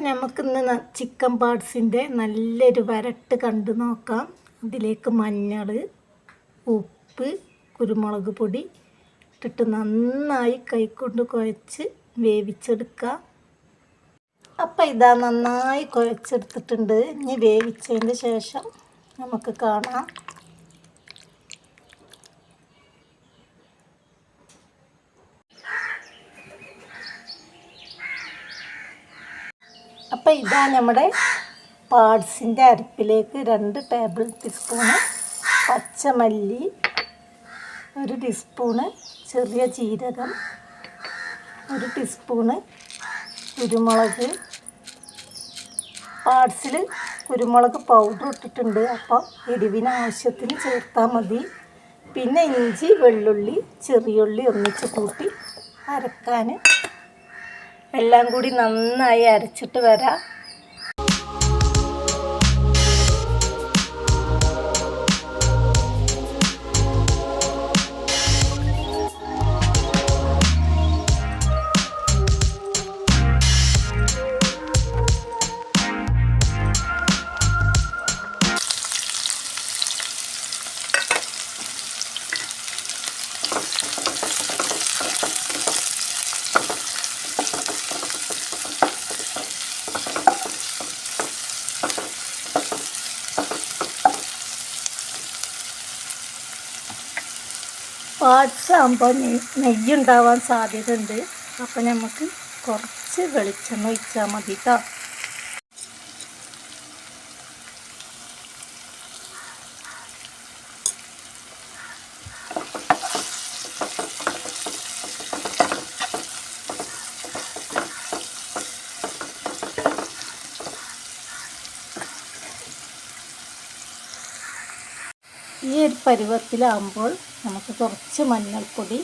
അപ്പം നമുക്കിന്ന് ചിക്കൻ പാർട്സിന്റെ നല്ലൊരു വരട്ട് കണ്ടു നോക്കാം. അതിലേക്ക് മഞ്ഞൾ ഉപ്പ് കുരുമുളക് പൊടി ഇട്ടിട്ട് നന്നായി കൈക്കൊണ്ട് കുഴച്ച് വേവിച്ചെടുക്കുക അപ്പം ഇതാ നന്നായി കുഴച്ചെടുത്തിട്ടുണ്ട്. ഇനി വേവിച്ചതിന് ശേഷം നമുക്ക് കാണാം. അപ്പം ഇതാ നമ്മുടെ പാർട്സിന്റെ അരപ്പിലേക്ക് രണ്ട് ടേബിൾ ടീസ്പൂണ് പച്ചമല്ലി ഒരു ടീസ്പൂണ് ചെറിയ ജീരകം ഒരു ടീസ്പൂണ് കുരുമുളക്. പാർട്സിൽ കുരുമുളക് പൗഡർ ഇട്ടിട്ടുണ്ട്. അപ്പം എരിവിന് ആവശ്യത്തിന് ചേർത്താൽ മതി. പിന്നെ ഇഞ്ചി വെള്ളുള്ളി ചെറിയുള്ളി ഒന്നിച്ച് കൂട്ടി അരക്കാൻ എല്ലാം കൂടി നന്നായി അരച്ചിട്ട് വരാം. പാർട്സ് ആകുമ്പോൾ നെയ്യ് ഉണ്ടാവാൻ സാധ്യതയുണ്ട്. അപ്പം നമുക്ക് കുറച്ച് വെളിച്ചെണ്ണ ഒഴിച്ചാൽ മതി കേട്ടോ ഈ ഒരു പരുവത്തിലാകുമ്പോൾ നമുക്ക് കുറച്ച് മഞ്ഞൾപ്പൊടി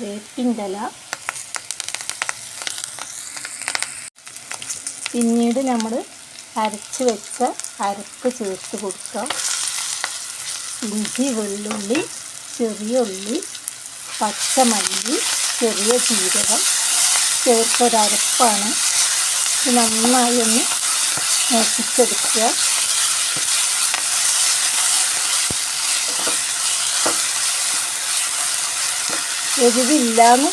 വേപ്പിന്റെ പിന്നീട് നമ്മൾ അരച്ച് വെച്ച അരപ്പ് ചേർത്ത് കൊടുക്കാം. ഇഞ്ചി വെള്ളുള്ളി ചെറിയ ഉള്ളി പച്ചമല്ലി ചെറിയ ജീരകം. ചേർത്തൊരരപ്പാണ് നന്നായി ഒന്ന് നോക്കിച്ചെടുക്കുക എരിവില്ലാന്ന്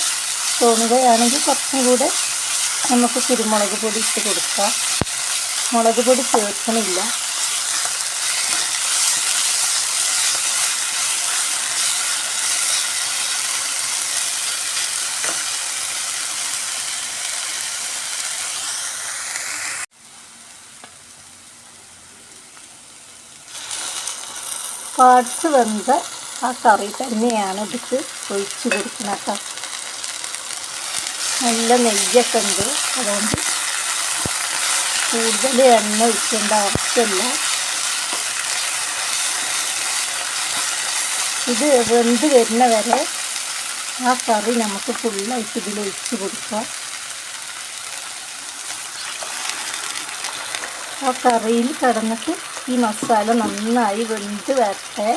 തോന്നുകയാണെങ്കിൽ കുറച്ചും കൂടെ നമുക്ക് കുരുമുളക് പൊടി ഇട്ട് കൊടുക്കാം. മുളക് പൊടി ചേർക്കണില്ല. പാർട്സ് വെന്ത ആ കറി തന്നെയാണ് ഇതിക്ക് ഒഴിച്ച് കൊടുക്കണം കേട്ടോ. നല്ല നെയ്യൊക്കെ ഉണ്ട്. അതുകൊണ്ട് കൂടുതൽ എണ്ണ ഒഴിക്കേണ്ട ആവശ്യമില്ല. ഇത് വെന്ത് വരുന്ന വരെ ആ കറി നമുക്ക് ഫുള്ളായിട്ട് ഇതിൽ ഒഴിച്ച് കൊടുക്കാം. ആ കറിയിൽ കിടന്നിട്ട് ഈ മസാല നന്നായി വെന്ത് വരട്ടെ.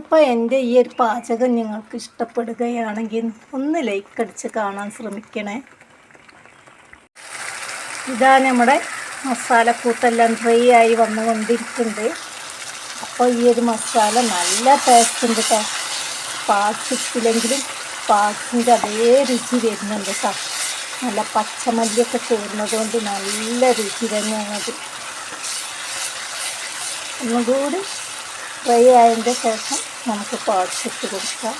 അപ്പോൾ എന്റെ ഈ ഒരു പാചകം നിങ്ങൾക്ക് ഇഷ്ടപ്പെടുകയാണെങ്കിൽ ഒന്ന് ലൈക്ക് അടിച്ച് കാണാൻ ശ്രമിക്കണേ. ഇതാ നമ്മുടെ മസാലക്കൂട്ടെല്ലാം ഡ്രൈ ആയി വന്നുകൊണ്ടിരിക്കുന്നുണ്ട്. അപ്പോൾ ഈ ഒരു മസാല നല്ല ടേസ്റ്റ് ഉണ്ട് കേട്ടോ പാച്ചിട്ടില്ലെങ്കിലും പാച്ചിന്റെ അതേ രുചി വരുന്നുണ്ട് കേട്ടോ നല്ല പച്ചമല്ലിയൊക്കെ ചേർന്നത് കൊണ്ട് നല്ല രുചി തന്നെയാണത് ഒന്നുകൂടി ഫ്രൈ ആയതിന്റെ ശേഷം നമുക്ക് പാർട്സ് ഇട്ട് കൊടുക്കാം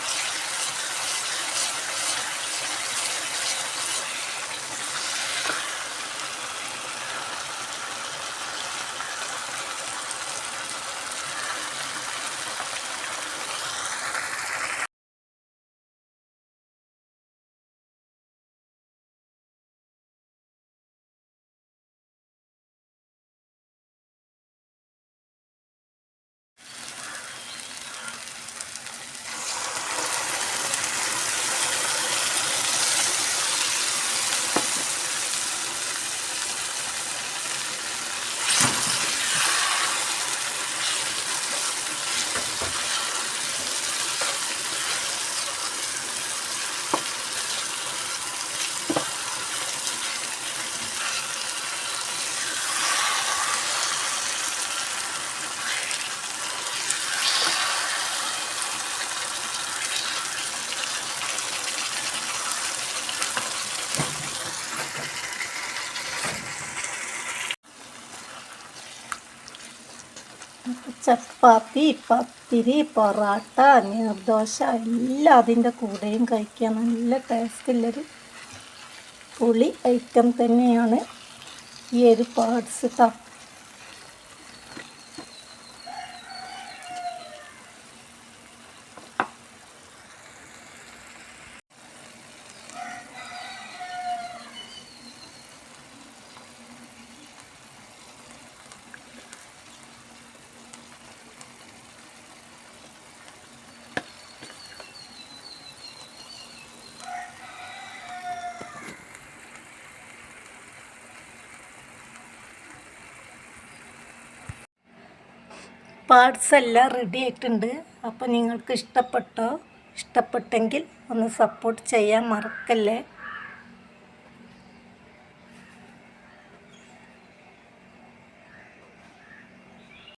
ചപ്പാത്തി പത്തിരി പൊറാട്ട നീർദോശ എല്ലാം അതിന്റെ കൂടെയും കഴിക്കാൻ നല്ല ടേസ്റ്റുള്ളൊരു പുളി ഐറ്റം തന്നെയാണ് ഈ ഒരു പാർട്സ് കേട്ടോ പാർട്സ് എല്ലാം റെഡി ആയിട്ടുണ്ട്. അപ്പോൾ നിങ്ങൾക്ക് ഇഷ്ടപ്പെട്ടോ ഇഷ്ടപ്പെട്ടെങ്കിൽ ഒന്ന് സപ്പോർട്ട് ചെയ്യാൻ മറക്കല്ലേ?